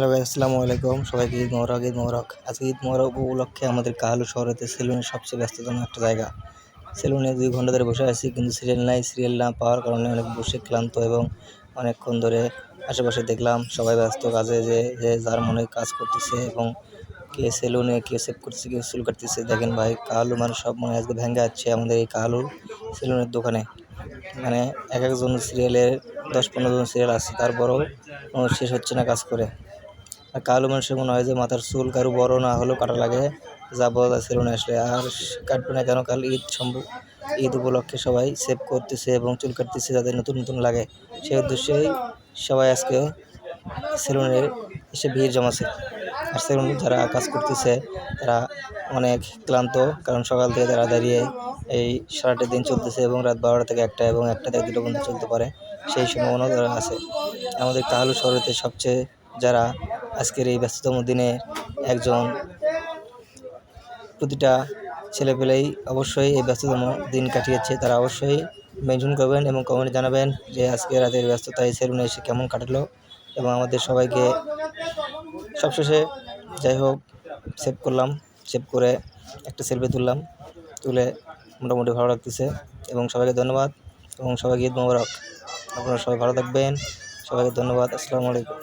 Hello ভাই আসসালামু আলাইকুম। সবাইকে ঈদ মোবারক ঈদ মোবারক। আজকে ঈদ মোবারক উপলক্ষে আমাদের কাহালু শহরেতে সেলুনের সবচেয়ে ব্যস্ততম একটা জায়গা। সেলুনে দুই ঘণ্টা ধরে বসে আছি, কিন্তু সিরিয়াল নাই। সিরিয়াল না পাওয়ার কারণে অনেক বসে ক্লান্ত এবং অনেকক্ষণ ধরে আশেপাশে দেখলাম সবাই ব্যস্ত কাজে যে যে যার মনে কাজ করতেছে এবং কে সেলুনে কে সেভ করতেছে, কে চুল কাটতেছে দেখেন ভাই কাহালু মানে সব মনে আজকে ভেঙে যাচ্ছে আমাদের এই কাহালুর সেলুনের দোকানে। মানে এক একজন সিরিয়ালের দশ পনেরো জন সিরিয়াল আছে, তারপরেও শেষ হচ্ছে না কাজ করে। কালো মানুষের মনে হয় যে মাথার চুল কারও বড় না হলেও কাটা লাগে, যা বলা সেলুনে আসলে। আর কাটবে না কেন? কাল ঈদ সম্ভব ঈদ উপলক্ষে সবাই সেভ করতেছে এবং চুল কাটতেছে যাদের নতুন নতুন লাগে। সেই উদ্দেশ্যেই সবাই আজকে সেলুনে এসে ভিড় জমাছে। আর সেলুনে যারা কাজ করতেছে, তারা অনেক ক্লান্ত, কারণ সকাল থেকে তারা দাঁড়িয়ে এই সারাটা দিন চলতেছে এবং রাত বারোটা থেকে একটা এবং একটা থেকে দুটো পর্যন্ত চলতে পারে। সেই সম্ভাবনাও তারা আছে। আমাদের কাহালু শহরেতে সবচেয়ে যারা আজকের এই ব্যস্ততম দিনে একজন প্রতিটা ছেলেপেলেই অবশ্যই এই ব্যস্ততম দিন কাটিয়েছে। তারা অবশ্যই মেনশন করবেন এবং কমেন্টে জানাবেন যে আজকে রাতের ব্যস্ততায় সেলুনে এসে কেমন কাটলো এবং আমাদের সবাইকে সবশেষে যাই হোক সেভ করলাম সেভ করে একটা সেলফি তুললাম, তুলে মোটামুটি ভালো লাগতেছে এবং সবাইকে ধন্যবাদ এবং সবাইকে ঈদ মোবারক। আপনারা সবাই ভালো থাকবেন, সবাইকে ধন্যবাদ, আসসালামু আলাইকুম।